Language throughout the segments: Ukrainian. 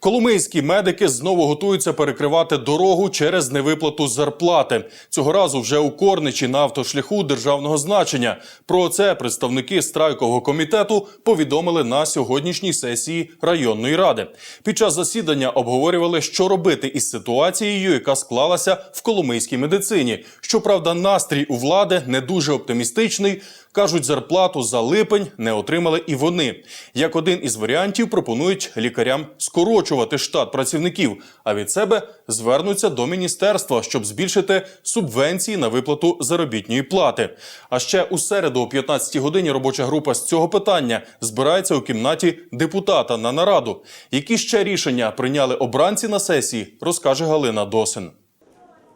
Коломийські медики знову готуються перекривати дорогу через невиплату зарплати. Цього разу вже у Корничі на автошляху державного значення. Про це представники страйкового комітету повідомили на сьогоднішній сесії районної ради. Під час засідання обговорювали, що робити із ситуацією, яка склалася в коломийській медицині. Щоправда, настрій у влади не дуже оптимістичний. Кажуть, зарплату за липень не отримали і вони. Як один із варіантів пропонують лікарям скорочувати штат працівників, а від себе звернуться до міністерства, щоб збільшити субвенції на виплату заробітної плати. А ще у середу о 15 годині робоча група з цього питання збирається у кімнаті депутата на нараду. Які ще рішення прийняли обранці на сесії, розкаже Галина Досин.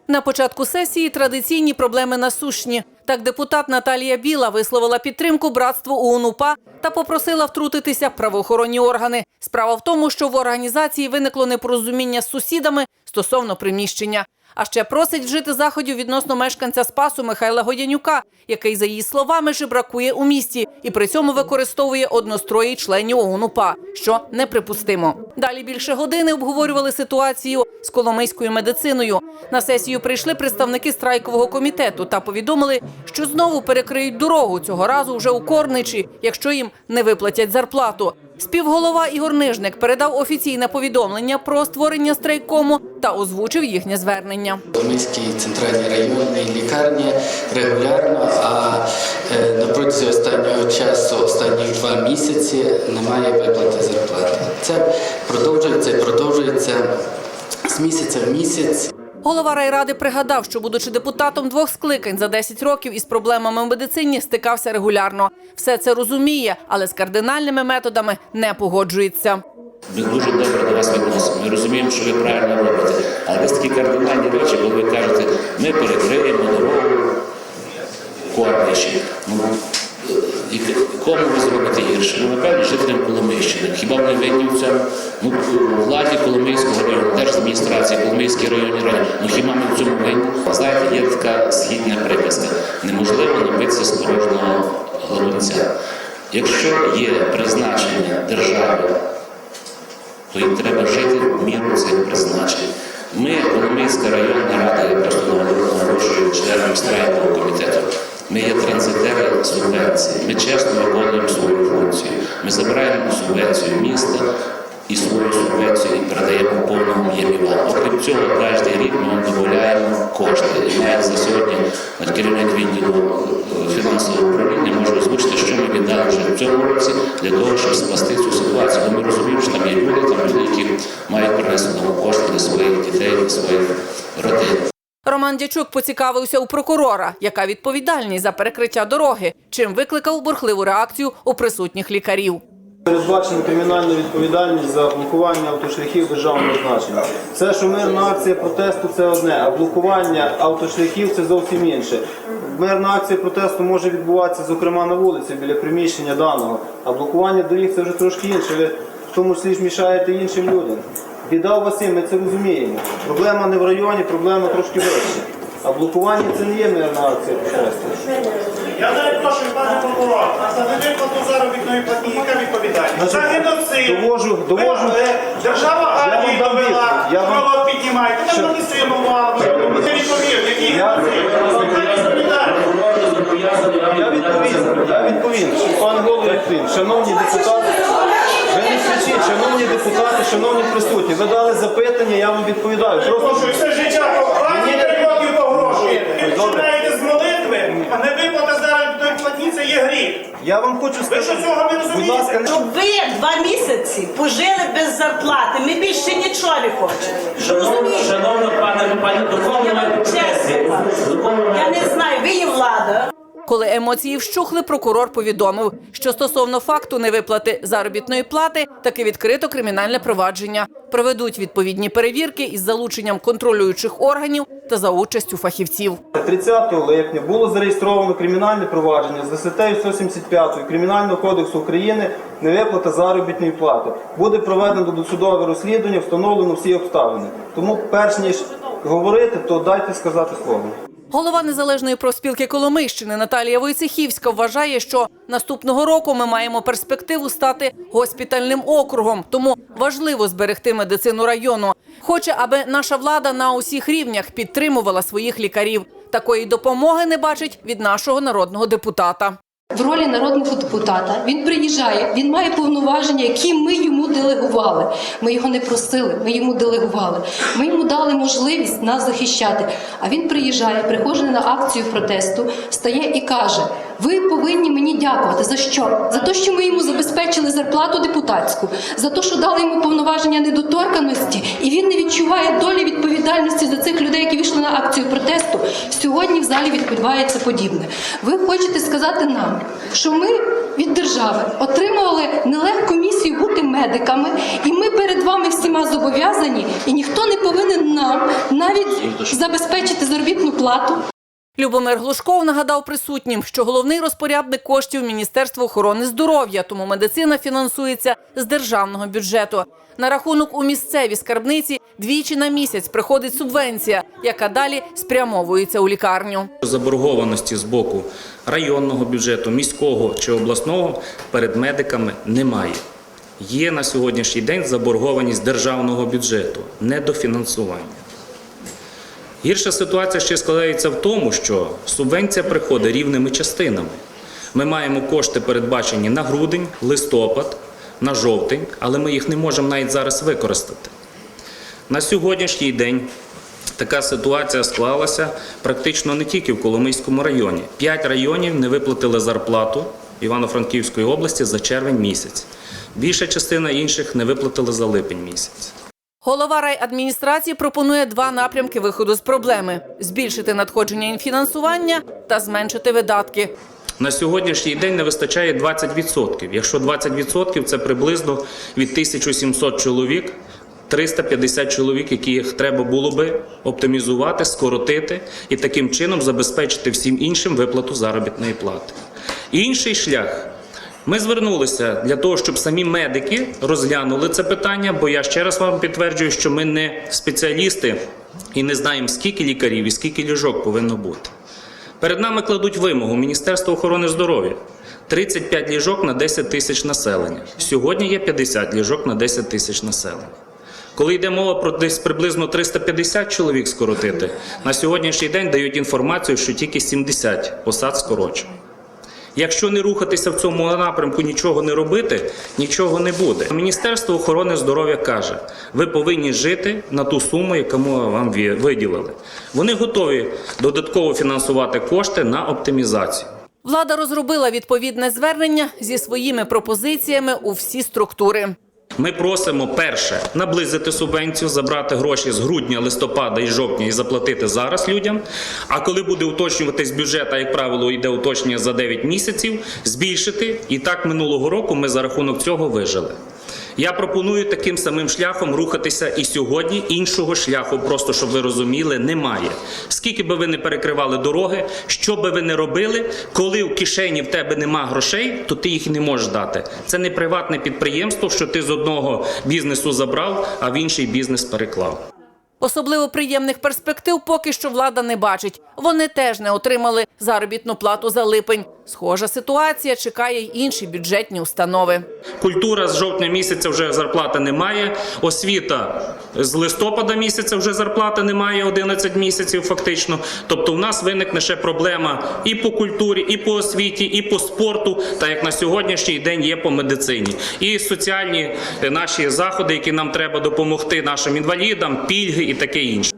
На початку сесії традиційні проблеми насущні. Так депутат Наталія Біла висловила підтримку братству УНУПА та попросила втрутитися правоохоронні органи. Справа в тому, що в організації виникло непорозуміння з сусідами стосовно приміщення. А ще просить вжити заходів відносно мешканця Спасу Михайла Годянюка, який, за її словами, жебракує у місті і при цьому використовує однострої членів ОУНУПА, що неприпустимо. Далі більше години обговорювали ситуацію з коломийською медициною. На сесію прийшли представники страйкового комітету та повідомили, що знову перекриють дорогу цього разу вже у Корничі, якщо їм не виплатять зарплату. Співголова Ігор Нижник передав офіційне повідомлення про створення страйкому та озвучив їхнє звернення. Коломийській центральній районній лікарні регулярно, а е, на протязі останнього часу, останніх два місяці, немає виплати зарплати. Це продовжується і продовжується з місяця в місяць. Голова райради пригадав, що, будучи депутатом двох скликань за 10 років із проблемами в медицині, стикався регулярно. Все це розуміє, але з кардинальними методами не погоджується. Ми дуже добре до вас відносимо. Ми розуміємо, що ви правильно робите. Але ось такі кардинальні речі, коли ви кажете, ми перекриємо дорогу Корничі. Кому ви зробите гірше? Ну, напевно, жителям Коломийщини. Хіба вони винні в цьому? Ну, владі Коломийського району, держадміністрації, Коломийській районній раді. Ну хіба ми в цьому винні? Знаєте, є така східна приказка. Неможливо напитися з порожнього глибинця. Якщо є призначення держави то їм треба жити в міру цих призначень. Ми, Коломийська районна рада, я просто наголошую членам страйкового комітету. Ми є транзитери субвенції. Ми чесно виконуємо свою функцію. Ми забираємо субвенцію міста і свою субвенцію і передаємо повному об'ємі. Окрім цього, кожен рік ми додаємо кошти. І навіть за сьогодні керівник відділу е, фінансового управління може озвучити, що ми віддали вже в цьому році для того, щоб спасти цю ситуацію. Бо ми розуміємо, що там є люди, там люди, які мають принести дому кошти для своїх дітей, для своїх родин. Роман Дячук поцікавився у прокурора, яка відповідальність за перекриття дороги, чим викликав бурхливу реакцію у присутніх лікарів. Передбачена кримінальна відповідальність за блокування автошляхів державного значення. Це, що мирна акція протесту, це одне, а блокування автошляхів це зовсім інше. Мирна акція протесту може відбуватися, зокрема, на вулиці біля приміщення даного, а блокування доріг це вже трошки інше. Ви в тому числі ж мішаєте іншим людям. Біда у вас є, ми це розуміємо. Проблема не в районі, проблема трошки вище. А блокування це не є мирна акція протесту. Я перепрошую, пане прокурор, а за невиплату заробітної платні яка відповідальність? За геноцид. довожу- довожу- Ви, е, Держава Я вам армії дам довела, відповідь. Я вам- кровот піднімаєте, там Що? нанесемо увагу. Не відповів, який Я- геноцид? Яка відповідальність? Я відповім, я відповім. Пан голово відповім. Шановні депутати, ви не кричіть, шановні депутати, шановні присутні. Ви дали запитання, я вам відповідаю. Просто Прошу, все життя Мені не- років погрожує. Ви Добре. починаєте з молитви, а не виплата заробітної платні це є гріх. я вам хочу Ви сказати. що цього не Будь розумієте? ласка, не Щоб ви два місяці пожили без зарплати. Ми більше нічого не хочемо. Шановна, шановна пане, пані, до кого ви маєте чесно. До кого ви Я маєте не знаю, ви є влада. Коли емоції вщухли, прокурор повідомив, що стосовно факту невиплати заробітної плати таки відкрито кримінальне провадження. Проведуть відповідні перевірки із залученням контролюючих органів та за участю фахівців. 30 липня було зареєстровано кримінальне провадження за статтею 175 Кримінального кодексу України невиплата заробітної плати. Буде проведено досудове розслідування, встановлено всі обставини. Тому, перш ніж говорити, то дайте сказати слово. Голова незалежної профспілки Коломийщини Наталія Войцехівська вважає, що наступного року ми маємо перспективу стати госпітальним округом. Тому Важливо зберегти медицину району. Хоче, аби наша влада на усіх рівнях підтримувала своїх лікарів. Такої допомоги не бачить від нашого народного депутата. В ролі народного депутата він приїжджає, він має повноваження, які ми йому делегували. Ми його не просили, ми йому делегували. Ми йому дали можливість нас захищати. А він приїжджає, приходить на акцію протесту, стає і каже: Ви повинні мені дякувати. За що? За те, що ми йому забезпечили зарплату депутатську, за те, що дали йому повноваження недоторканості, і він не відчуває долі відповідальності за цих людей, які вийшли на акцію протесту. Сьогодні в залі відбувається подібне. Ви хочете сказати нам, що ми від держави отримували нелегку місію бути медиками, і ми перед вами всіма зобов'язані, і ніхто не повинен нам навіть забезпечити заробітну плату. Любомир Глушков нагадав присутнім, що головний розпорядник коштів Міністерство охорони здоров'я, тому медицина фінансується з державного бюджету. На рахунок у місцеві скарбниці двічі на місяць приходить субвенція, яка далі спрямовується у лікарню. Заборгованості з боку районного бюджету, міського чи обласного перед медиками немає. Є на сьогоднішній день заборгованість державного бюджету, недофінансування. Гірша ситуація ще складається в тому, що субвенція приходить рівними частинами. Ми маємо кошти передбачені на грудень, листопад, на жовтень, але ми їх не можемо навіть зараз використати. На сьогоднішній день така ситуація склалася практично не тільки в Коломийському районі. П'ять районів не виплатили зарплату Івано-Франківської області за червень місяць. Більша частина інших не виплатили за липень місяць. Голова райадміністрації пропонує два напрямки виходу з проблеми: збільшити надходження інфінансування та зменшити видатки. На сьогоднішній день не вистачає 20%. Якщо 20% це приблизно від 1700 чоловік, 350 чоловік, яких треба було би оптимізувати, скоротити і таким чином забезпечити всім іншим виплату заробітної плати. Інший шлях. Ми звернулися для того, щоб самі медики розглянули це питання, бо я ще раз вам підтверджую, що ми не спеціалісти і не знаємо, скільки лікарів і скільки ліжок повинно бути. Перед нами кладуть вимогу Міністерства охорони здоров'я 35 ліжок на 10 тисяч населення. Сьогодні є 50 ліжок на 10 тисяч населення. Коли йде мова про десь приблизно 350 чоловік скоротити, на сьогоднішній день дають інформацію, що тільки 70 посад скорочено. Якщо не рухатися в цьому напрямку, нічого не робити, нічого не буде. Міністерство охорони здоров'я каже: ви повинні жити на ту суму, яку вам виділили. Вони готові додатково фінансувати кошти на оптимізацію. Влада розробила відповідне звернення зі своїми пропозиціями у всі структури. Ми просимо перше наблизити субвенцію, забрати гроші з грудня, листопада і жовтня і заплатити зараз людям. А коли буде уточнюватись бюджет, а як правило, йде уточнення за 9 місяців, збільшити. І так минулого року ми за рахунок цього вижили. Я пропоную таким самим шляхом рухатися і сьогодні. Іншого шляху, просто щоб ви розуміли, немає. Скільки би ви не перекривали дороги, що би ви не робили, коли в кишені в тебе нема грошей, то ти їх не можеш дати. Це не приватне підприємство, що ти з одного бізнесу забрав, а в інший бізнес переклав. Особливо приємних перспектив поки що влада не бачить. Вони теж не отримали заробітну плату за липень. Схожа ситуація чекає й інші бюджетні установи. Культура з жовтня місяця вже зарплати немає. Освіта з листопада місяця вже зарплати немає 11 місяців фактично. Тобто в нас виникне ще проблема і по культурі, і по освіті, і по спорту, та як на сьогоднішній день є по медицині. І соціальні наші заходи, які нам треба допомогти нашим інвалідам, пільги і таке інше.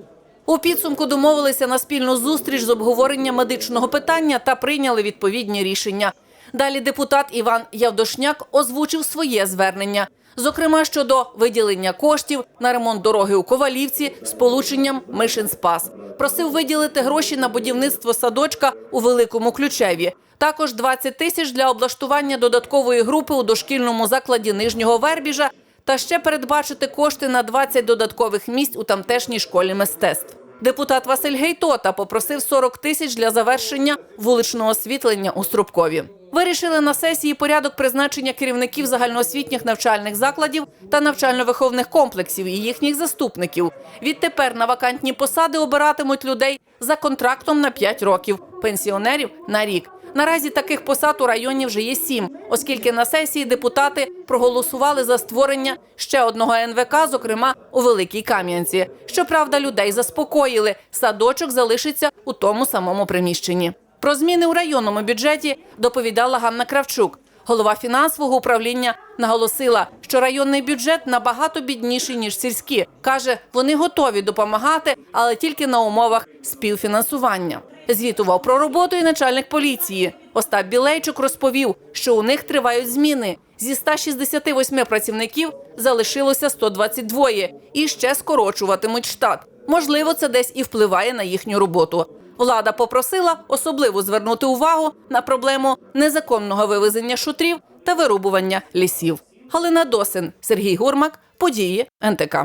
У підсумку домовилися на спільну зустріч з обговорення медичного питання та прийняли відповідні рішення. Далі депутат Іван Явдошняк озвучив своє звернення, зокрема щодо виділення коштів на ремонт дороги у Ковалівці з полученням Мишин-Спас. Просив виділити гроші на будівництво садочка у Великому Ключеві. Також 20 тисяч для облаштування додаткової групи у дошкільному закладі Нижнього Вербіжа та ще передбачити кошти на 20 додаткових місць у тамтешній школі мистецтв. Депутат Василь Гейтота попросив 40 тисяч для завершення вуличного освітлення у Струбкові. Вирішили на сесії порядок призначення керівників загальноосвітніх навчальних закладів та навчально-виховних комплексів і їхніх заступників. Відтепер на вакантні посади обиратимуть людей за контрактом на 5 років, пенсіонерів на рік. Наразі таких посад у районі вже є сім, оскільки на сесії депутати проголосували за створення ще одного НВК, зокрема у Великій Кам'янці. Щоправда, людей заспокоїли. Садочок залишиться у тому самому приміщенні. Про зміни у районному бюджеті доповідала Ганна Кравчук. Голова фінансового управління наголосила, що районний бюджет набагато бідніший ніж сільські. каже, вони готові допомагати, але тільки на умовах співфінансування. Звітував про роботу і начальник поліції. Остап Білейчук розповів, що у них тривають зміни. Зі 168 працівників залишилося 122 і ще скорочуватимуть штат. Можливо, це десь і впливає на їхню роботу. Влада попросила особливо звернути увагу на проблему незаконного вивезення шутрів та вирубування лісів. Галина Досин, Сергій Гурмак, події НТК.